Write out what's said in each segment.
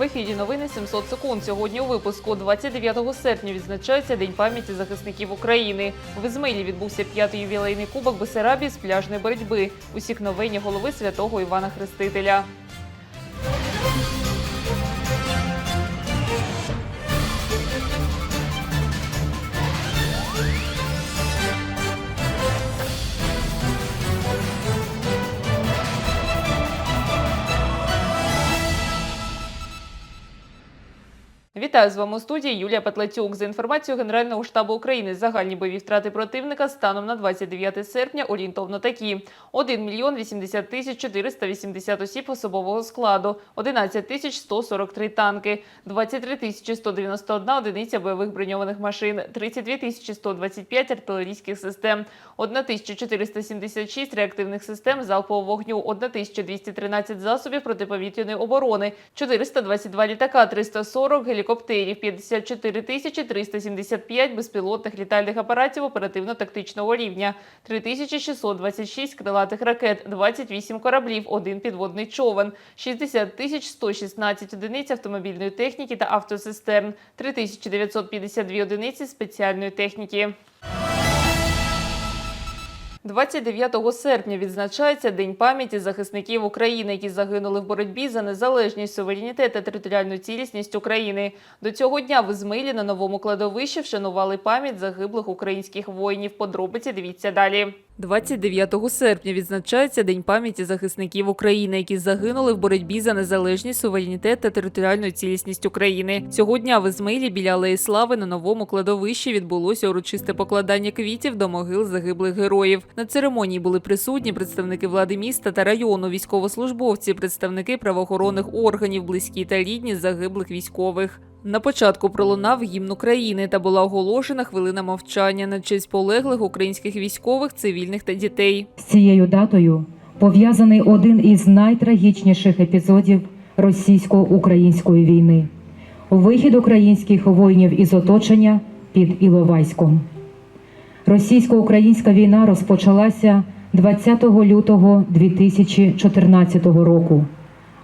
В ефірі новини 700 секунд. Сьогодні у випуску 29 серпня відзначається День пам'яті захисників України. В Ізмаїлі відбувся п'ятий ювілейний кубок Бесарабі з пляжної боротьби. Усіх новині голови святого Івана Хрестителя. Вітаю з вами у студії Юлія Петлацюк. За інформацією Генерального штабу України, загальні бойові втрати противника станом на 29 серпня орієнтовно такі: 1 мільйон 80 тисяч 480 осіб особового складу, 11 тисяч 143 танки, 23 тисячі 191 одиниця бойових броньованих машин, 32 тисячі 125 артилерійських систем, 1476 реактивних систем залпового вогню, 1213 засобів протиповітряної оборони, 422 літака, 340 гелікоптерів, 54 тисячі 375 безпілотних літальних апаратів оперативно-тактичного рівня, 3626 крилатих ракет, 28 кораблів, один підводний човен, 60 тисяч 116 одиниць автомобільної техніки та автосистерн, 3952 одиниці спеціальної техніки. 29 серпня відзначається День пам'яті захисників України, які загинули в боротьбі за незалежність, суверенітет та територіальну цілісність України. До цього дня в Ізмилі на новому кладовищі вшанували пам'ять загиблих українських воїнів. Подробиці дивіться далі. 29 серпня відзначається День пам'яті захисників України, які загинули в боротьбі за незалежність, суверенітет та територіальну цілісність України. Цього дня в Ізмаїлі біля Алеї Слави на новому кладовищі відбулося урочисте покладання квітів до могил загиблих героїв. На церемонії були присутні представники влади міста та району, військовослужбовці, представники правоохоронних органів, близькі та рідні загиблих військових. На початку пролунав гімн України та була оголошена хвилина мовчання на честь полеглих українських військових, цивільних та дітей. З цією датою пов'язаний один із найтрагічніших епізодів російсько-української війни вихід українських воїнів із оточення під Іловайськом. Російсько-українська війна розпочалася 20 лютого 2014 року,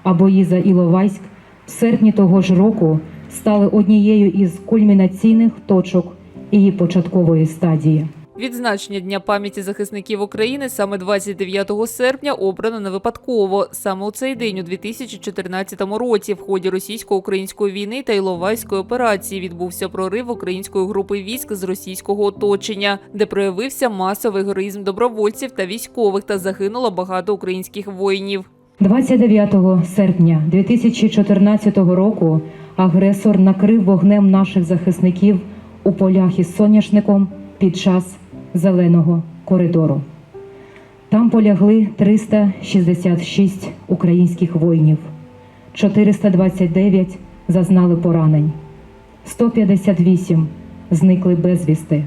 а бої за Іловайськ в серпні того ж року стали однією із кульмінаційних точок її початкової стадії. Відзначення Дня пам'яті захисників України саме 29 серпня обрано не випадково. Саме у цей день у 2014 році в ході російсько-української війни та Іловайської операції відбувся прорив української групи військ з російського оточення, де проявився масовий героїзм добровольців та військових та загинуло багато українських воїнів. 29 серпня 2014 року агресор накрив вогнем наших захисників у полях із соняшником під час зеленого коридору. Там полягли 366 українських воїнів, 429 зазнали поранень, 158 зникли безвісти,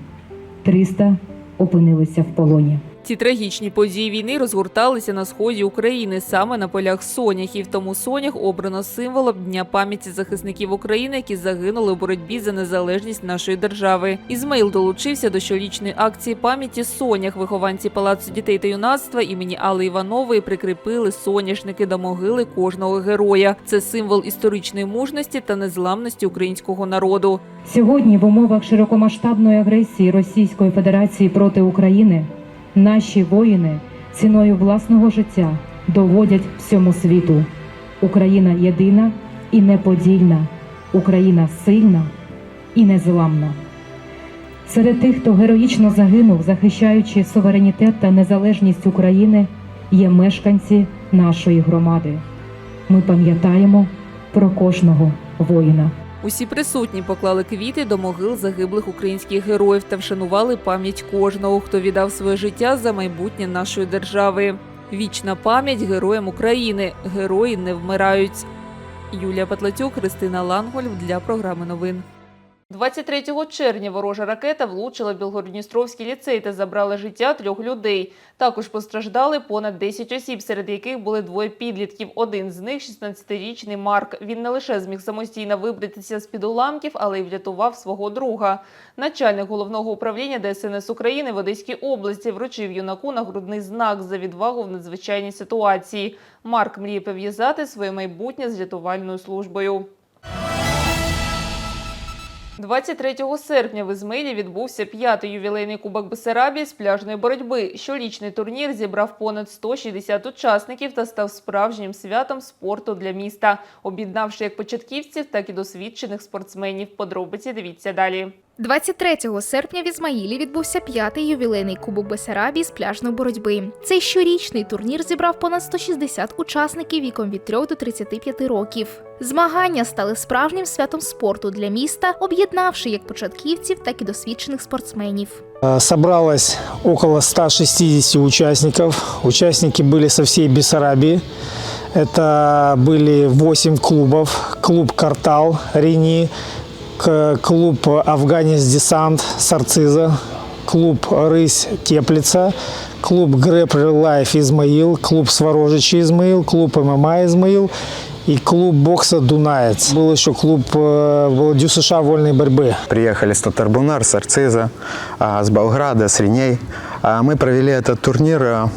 300 опинилися в полоні. Ці трагічні події війни розгорталися на сході України саме на полях соняхів. Тому сонях обрано символом Дня пам'яті захисників України, які загинули у боротьбі за незалежність нашої держави. Ізмаїл долучився до щорічної акції пам'яті сонях. Вихованці палацу дітей та юнацтва імені Алли Іванової прикріпили соняшники до могили кожного героя. Це символ історичної мужності та незламності українського народу. Сьогодні в умовах широкомасштабної агресії Російської Федерації проти України наші воїни ціною власного життя доводять всьому світу. Україна єдина і неподільна, Україна сильна і незламна. Серед тих, хто героїчно загинув, захищаючи суверенітет та незалежність України, є мешканці нашої громади. Ми пам'ятаємо про кожного воїна. Усі присутні поклали квіти до могил загиблих українських героїв та вшанували пам'ять кожного, хто віддав своє життя за майбутнє нашої держави. Вічна пам'ять героям України. Герої не вмирають. Юлія Патлатюк, Христина Ланголь для програми новин. 23 червня ворожа ракета влучила в Білгородністровський ліцей та забрала життя трьох людей. Також постраждали понад 10 осіб, серед яких були двоє підлітків. Один з них – 16-річний Марк. Він не лише зміг самостійно вибратися з-під уламків, але й врятував свого друга. Начальник головного управління ДСНС України в Одеській області вручив юнаку нагрудний знак за відвагу в надзвичайній ситуації. Марк мріє пов'язати своє майбутнє з рятувальною службою. 23 серпня в Ізмаїлі відбувся п'ятий ювілейний кубок Бесарабії з пляжної боротьби. Щорічний турнір зібрав понад 160 учасників та став справжнім святом спорту для міста, об'єднавши як початківців, так і досвідчених спортсменів. Подробиці дивіться далі. 23 серпня в Ізмаїлі відбувся п'ятий ювілейний кубок Бесарабії з пляжної боротьби. Цей щорічний турнір зібрав понад 160 учасників віком від 3 до 35 років. Змагання стали справжнім святом спорту для міста, об'єднавши як початківців, так і досвідчених спортсменів. Э, Собралось около 160 участников. Участники были со всей Бессарабии. Это были 8 клубов. Клуб «Картал» Рени, к- клуб «Афганис Десант» Сарциза, клуб «Рысь» Теплица, клуб «Грэприл Лайф» Измаил, клуб «Сворожичи» Измаил, клуб ММА Измаил и клуб бокса «Дунаец». Был еще клуб э, ДЮСШ вольной борьбы. Приехали с Татарбунар, с Арциза, а, с Болграда, с Реней. А, Мы провели этот турнир, а, а,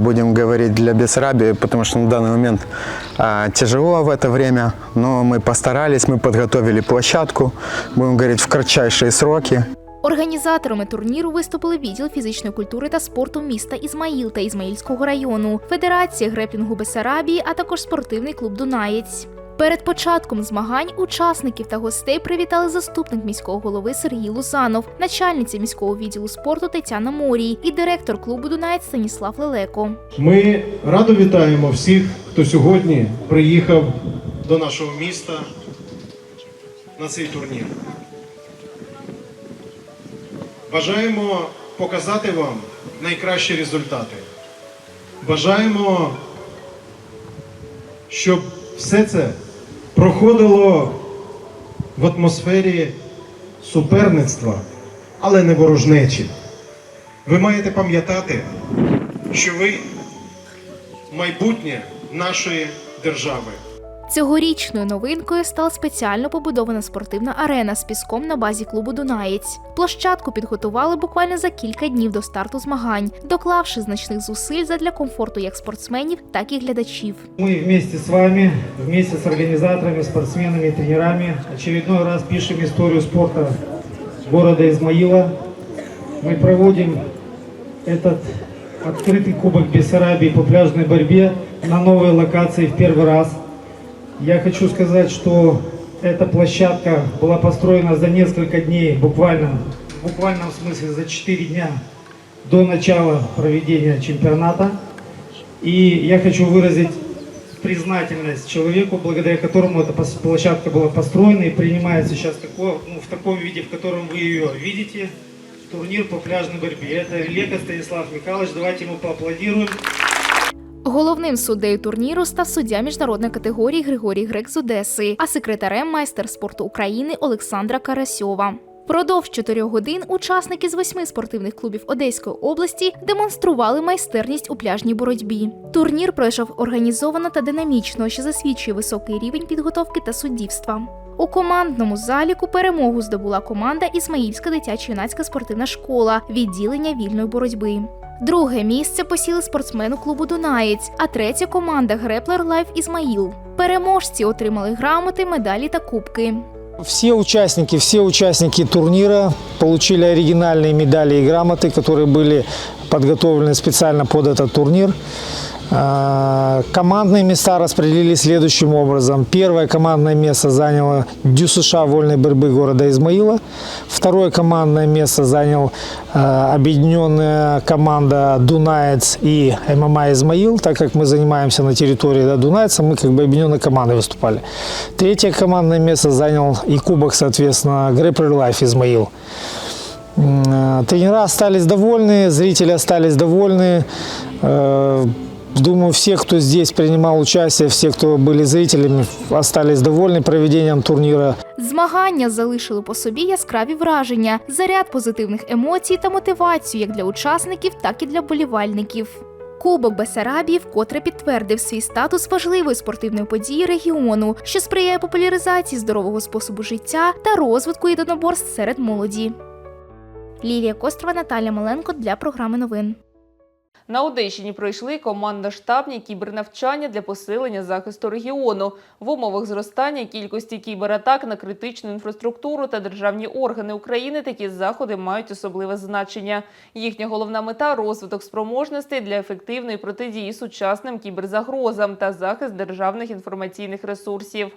будем говорить, для Бессарабии, потому что на данный момент а, тяжело в это время, но мы постарались, мы подготовили площадку, будем говорить, в кратчайшие сроки. Організаторами турніру виступили відділ фізичної культури та спорту міста Ізмаїл та Ізмаїльського району, Федерація греплінгу Бесарабії, а також спортивний клуб Дунаєць. Перед початком змагань учасників та гостей привітали заступник міського голови Сергій Лузанов, начальниця міського відділу спорту Тетяна Морій і директор клубу Дунаєць Станіслав Лелеко. Ми радо вітаємо всіх, хто сьогодні приїхав до нашого міста на цей турнір. Бажаємо показати вам найкращі результати. Бажаємо, щоб все це проходило в атмосфері суперництва, але не ворожнечі. Ви маєте пам'ятати, що ви майбутнє нашої держави. Цьогорічною новинкою стала спеціально побудована спортивна арена з піском на базі клубу Дунаєць. Площадку підготували буквально за кілька днів до старту змагань, доклавши значних зусиль задля комфорту як спортсменів, так і глядачів. Мы вместе с вами, вместе с организаторами, спортсменами и тренерами очередной раз пишем историю спорта города Измаила. Мы проводим этот открытый кубок Бессарабии по пляжной борьбе на новой локации в первый раз. Я хочу сказать, что эта площадка была построена за несколько дней, буквально, в буквальном смысле за 4 дня до начала проведения чемпионата. И я хочу выразить признательность человеку, благодаря которому эта площадка была построена и принимается сейчас тако- ну, в таком виде, в котором вы ее видите. Турнир по пляжной борьбе. Это Релека Станислав Михайлович. Давайте ему поаплодируем. Головним суддею турніру став суддя міжнародної категорії Григорій Грек з Одеси, а секретарем майстер спорту України Олександра Карасьова. Продовж чотирьох годин учасники з восьми спортивних клубів Одеської області демонстрували майстерність у пляжній боротьбі. Турнір пройшов організовано та динамічно, що засвідчує високий рівень підготовки та суддівства. У командному заліку перемогу здобула команда Ісмаїльська дитячо-юнацька спортивна школа відділення вільної боротьби. Друге місце посіли спортсмени клубу Дунаєць, а третя команда Греплер Лайф Ізмаїл. Переможці отримали грамоти, медалі та кубки. Все участники, все участники турнира получили оригинальные медали и грамоты, которые были подготовлены специально под этот турнир. А, Командные места распределили следующим образом. Первое командное место заняло ДЮСШ вольной борьбы города Измаила. Второе командное место занял а, объединенная команда Дунаец и ММА Измаил. Так как мы занимаемся на территории да, Дунайца, мы как бы объединенной командой выступали. Третье командное место занял и кубок, соответственно, Грэпер Лайф Измаил. Э, Тренера остались довольны, зрители остались довольны. Э, Думаю, все, кто здесь принимал участие, все, кто были зрителями, остались довольны проведением турнира. Змагання залишили по собі яскраві враження, заряд позитивних емоцій та мотивацію як для учасників, так і для болівальників. Кубок Бесарабії вкотре підтвердив свій статус важливої спортивної події регіону, що сприяє популяризації здорового способу життя та розвитку єдиноборств серед молоді. Лілія Кострова, Наталя Маленко для програми новин. На Одещині пройшли командно-штабні кібернавчання для посилення захисту регіону в умовах зростання кількості кібератак на критичну інфраструктуру та державні органи України. Такі заходи мають особливе значення. Їхня головна мета розвиток спроможностей для ефективної протидії сучасним кіберзагрозам та захист державних інформаційних ресурсів.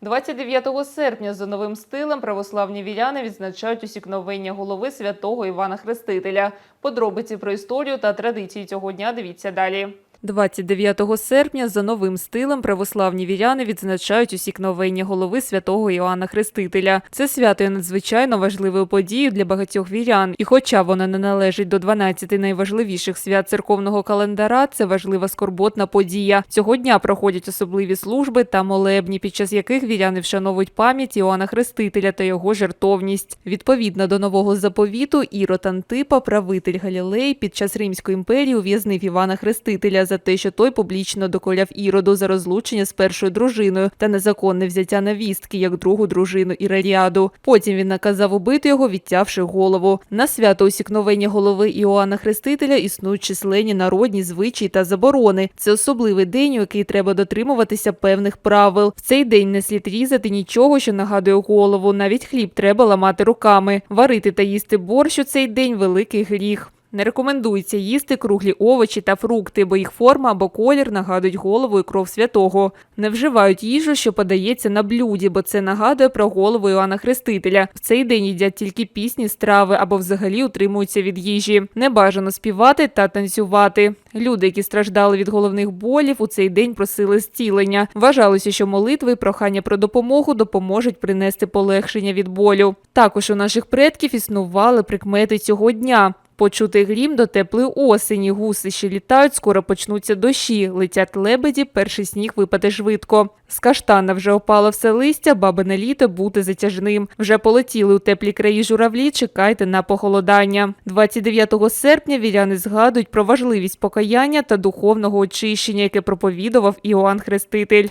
29 серпня за новим стилем православні віряни відзначають усікновення голови святого Івана Хрестителя. Подробиці про історію та традиції цього дня дивіться далі. 29 серпня за новим стилем православні віряни відзначають усікновення голови святого Іоанна Хрестителя. Це свято є надзвичайно важливою подією для багатьох вірян. І хоча воно не належить до 12 найважливіших свят церковного календара, це важлива скорботна подія. Цього дня проходять особливі служби та молебні, під час яких віряни вшановують пам'ять Іоанна Хрестителя та його жертовність. Відповідно до нового заповіту, Ірод Антипа, правитель Галілей, під час Римської імперії ув'язнив Івана Хрестителя за те, що той публічно доколяв Іроду за розлучення з першою дружиною та незаконне взяття навістки як другу дружину Іраріаду. Потім він наказав убити його, відтявши голову. На свято усікновення голови Іоанна Хрестителя існують численні народні звичаї та заборони. Це особливий день, у який треба дотримуватися певних правил. В цей день не слід різати нічого, що нагадує голову. Навіть хліб треба ламати руками. Варити та їсти борщ у цей день великий гріх. Не рекомендується їсти круглі овочі та фрукти, бо їх форма або колір нагадують голову і кров святого. Не вживають їжу, що подається на блюді, бо це нагадує про голову Іоанна Хрестителя. В цей день їдять тільки пісні страви або взагалі утримуються від їжі. Не бажано співати та танцювати. Люди, які страждали від головних болів, у цей день просили зцілення. Вважалося, що молитви і прохання про допомогу допоможуть принести полегшення від болю. Також у наших предків існували прикмети цього дня. Почути грім до теплої осені, гуси ще літають, скоро почнуться дощі, летять лебеді, перший сніг випаде швидко. З каштана вже опало все листя, бабине літо бути затяжним. Вже полетіли у теплі краї журавлі, чекайте на похолодання. 29 серпня віряни згадують про важливість покаяння та духовного очищення, яке проповідував Іоанн Хреститель.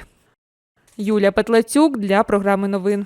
Юлія Петлацюк для програми новин.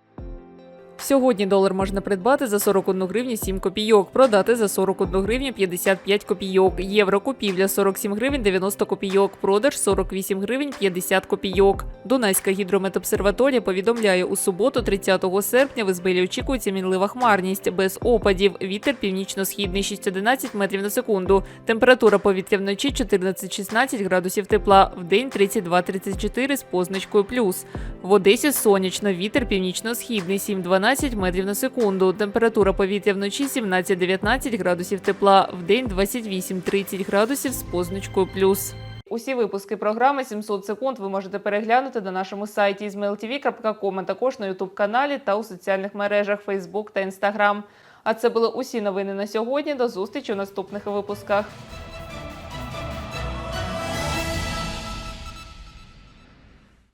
Сьогодні долар можна придбати за 41 гривню 7 копійок, продати за 41 гривню 55 копійок. Євро купівля 47 гривень 90 копійок, продаж 48 гривень 50 копійок. Дунайська гідрометобсерваторія повідомляє, у суботу, 30 серпня, в Ізбелі очікується мінлива хмарність без опадів. Вітер північно-східний 6-11 метрів на секунду. Температура повітря вночі 14-16 градусів тепла, в день 32-34 з позначкою плюс. В Одесі сонячно, вітер північно-східний 7-12 метрів на секунду. Температура повітря вночі 17-19 градусів тепла, в день 28-30 градусів з позначкою плюс. Усі випуски програми 700 секунд ви можете переглянути на нашому сайті izmailtv.com, а також на youtube каналі та у соціальних мережах Facebook та Instagram. А це були усі новини на сьогодні. До зустрічі у наступних випусках.